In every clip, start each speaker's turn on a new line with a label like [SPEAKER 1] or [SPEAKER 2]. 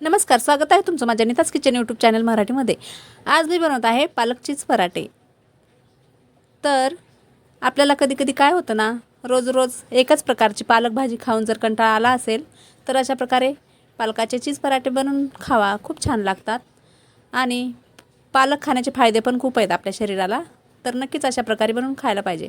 [SPEAKER 1] नमस्कार स्वागत आहे तुमचं माझ्या नितास किचन यूट्यूब चॅनल मराठीमध्ये. आज मी बनवत आहे पालक चीज पराठे. तर आपल्याला कधी कधी काय होतं ना रोज रोज एकाच प्रकारची पालक भाजी खाऊन जर कंटाळा आला असेल तर अशा प्रकारे पालकाचे चीज पराठे बनवून खावा खूप छान लागतात. आणि पालक खाण्याचे फायदे पण खूप आहेत आपल्या शरीराला तर नक्कीच अशा प्रकारे बनवून खायला पाहिजे.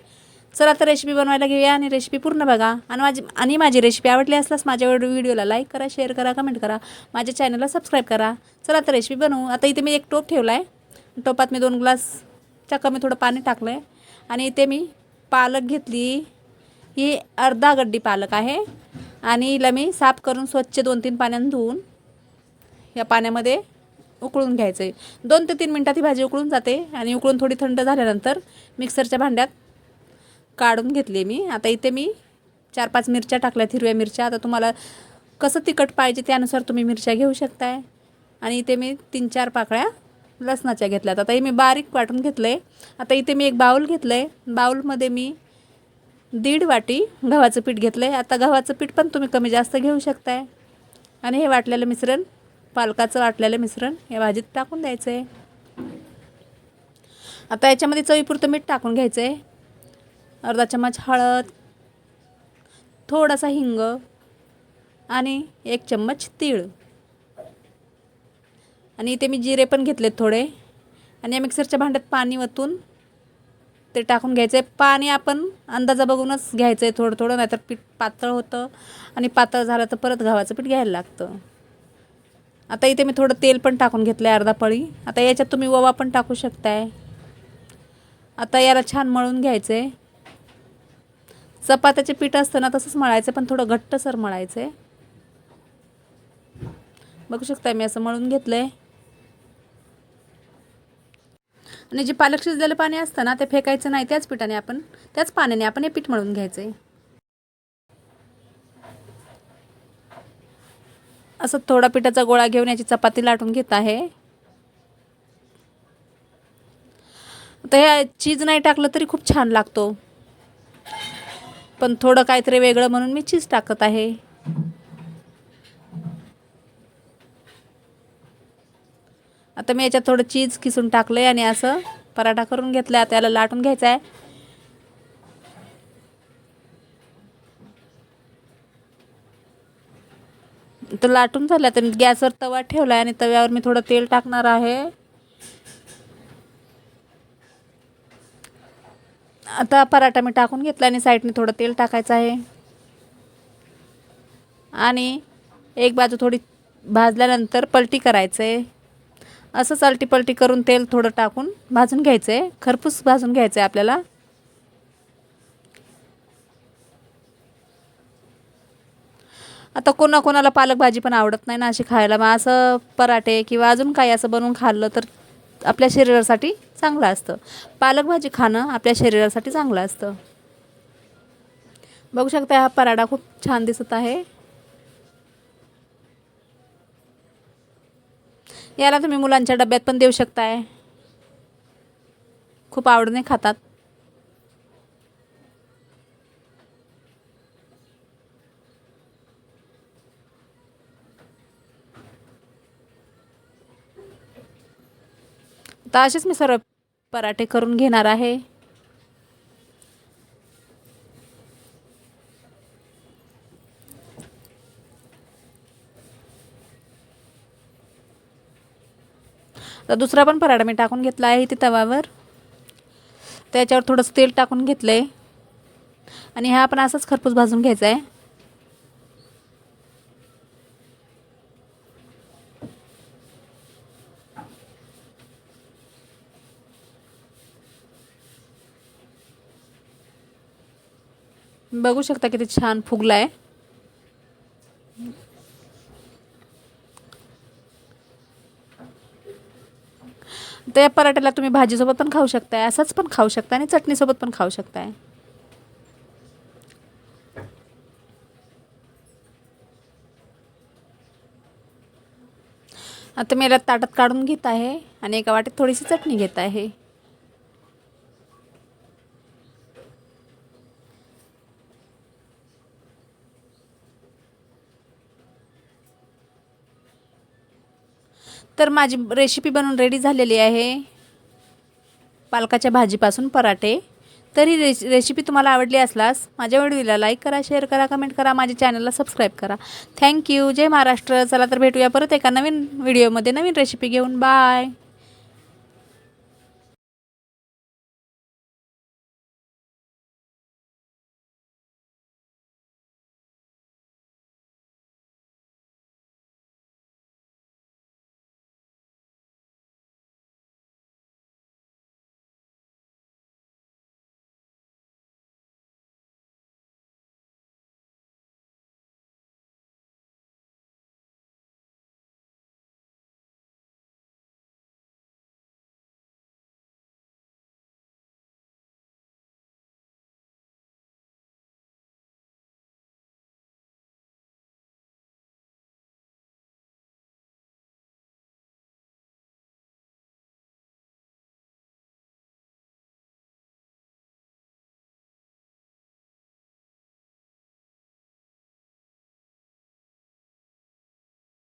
[SPEAKER 1] चला तर रेसिपी बनवायला घेऊया आणि रेसिपी पूर्ण बघा. आणि माझी आणि माझी रेसिपी आवडली असल्यास माझ्या व्हिडिओला लाईक करा शेअर करा कमेंट करा. माझ्या चॅनलला सबस्क्राईब करा. चला तर रेसिपी बनवू. आता इथे मी एक टोप ठेवला आहे टोपात मी दोन ग्लासच्या कमी थोडं पाणी टाकलं आहे आणि इथे मी पालक घेतली. ही अर्धा गड्डी पालक आहे. आणि हिला मी साफ करून स्वच्छ दोन तीन पाण्यानं धुवून या पाण्यामध्ये उकळून घ्यायचं आहे दोन ते तीन मिनटात ही भाजी उकळून जाते आणि उकळून थोडी थंड झाल्यानंतर मिक्सरच्या भांड्यात काढून घेतली मी. आता इथे मी चार पाच मिरच्या टाकल्यात हिरव्या मिरच्या. आता तुम्हाला कसं तिखट पाहिजे त्यानुसार तुम्ही मिरच्या घेऊ शकताय. आणि इथे मी तीन चार पाकळ्या लसणाच्या घेतल्यात. आता हे मी बारीक वाटून घेतलं आहे आता इथे मी एक बाऊल घेतलं आहे बाऊलमध्ये मी दीड वाटी गव्हाचं पीठ घेतलं आहे आता गव्हाचं पीठ पण तुम्ही कमी जास्त घेऊ शकताय. आणि हे वाटलेलं मिश्रण पालकाचं वाटलेलं मिश्रण या भाजीत टाकून द्यायचं आहे आता याच्यामध्ये चवीपुरतं मीठ टाकून घ्यायचं आहे अर्धा चम्मच हळद थोडासा हिंग आणि एक चम्मच तीळ. आणि इथे मी जिरे पण घेतलेत थोडे. आणि या मिक्सरच्या भांड्यात पाणी वतून ते टाकून घ्यायचं आहे पाणी आपण अंदाजा बघूनच घ्यायचं आहे थोडं थोडं नाहीतर पीठ पातळ होतं आणि पातळ झालं तर परत गव्हाचं पीठ घ्यायला लागतं. आता इथे मी थोडं तेल पण टाकून घेतलं आहे अर्धा पळी. आता याच्यात तुम्ही ओवा पण टाकू शकताय. आता याला छान मळून घ्यायचं आहे चपात्याचे पीठ असतं ना तसंच मळायचं पण थोडं घट्टसर मळायचं आहे बघू शकता मी असं मळून घेतलं आहे आणि जे पालक शिजलेलं पाणी असतं ना ते फेकायचं नाही त्याच पिठाने आपण त्याच पाण्याने आपण हे पीठ मळून घ्यायचं आहे असं थोडा पिठाचा गोळा घेऊन याची चपाती लाटून घेत आहे. तर हे चीज नाही टाकलं तरी खूप छान लागतो. पण थोडं काहीतरी वेगळं म्हणून मी चीज टाकत आहे. आता मी याच्यात थोडं चीज किसून टाकलं आहे आणि असं पराठा करून घेतला त्याला लाटून घ्यायचा आहे तर लाटून झालं तर गॅसवर तवा ठेवला आहे आणि तव्यावर मी थोडं तेल टाकणार आहे. आता पराठा मी टाकून घेतला आणि साईडने थोडं तेल टाकायचं आहे. आणि एक बाजू थोडी भाजल्यानंतर पलटी करायचं आहे असंच अलटी पलटी करून तेल थोडं टाकून भाजून घ्यायचं आहे खरपूस भाजून घ्यायचं आहे आपल्याला. आता कोणाकोणाला पालक भाजी पण आवडत नाही ना अशी खायला. मग असं पराठे किंवा अजून काही असं बनवून खाल्लं तर आपल्या शरीरासाठी चांगलं असतं. पालक भाजी खाणं आपल्या शरीरासाठी चांगलं असतं. बघू शकता हा पराठा खूप छान दिसत आहे. याला तुम्ही मुलांच्या डब्यात पण देऊ शकताय. खूप आवडीने खातात. आता असेच मी सर्व पराठे करून घेणार आहे. तर दुसरा पण पराठा मी टाकून घेतला आहे इथे तवावर त्याच्यावर थोडंसं तेल टाकून घेतलं आहे आणि हा आपण असंच खरपूस भाजून घ्यायचा आहे. बघू शकता किती छान फुगला आहे तर या पराठ्याला तुम्ही भाजीसोबत पण खाऊ शकताय असंच पण खाऊ शकता आणि चटणीसोबत पण खाऊ शकताय. आता मी याला ताटात काढून घेत आहे आणि एका वाटेत थोडीशी चटणी घेत आहे. तर माझी रेसिपी बनवून रेडी झालेली आहे. पालकाच्या भाजीपासून पराठे. तर ही रेस रेसिपी तुम्हाला आवडली असल्यास माझ्या व्हिडिओला लाईक करा शेअर करा कमेंट करा माझ्या चॅनलला सबस्क्राईब करा. थँक्यू जय महाराष्ट्र. चला तर भेटूया परत एका नवीन व्हिडिओमध्ये नवीन रेसिपी घेऊन. बाय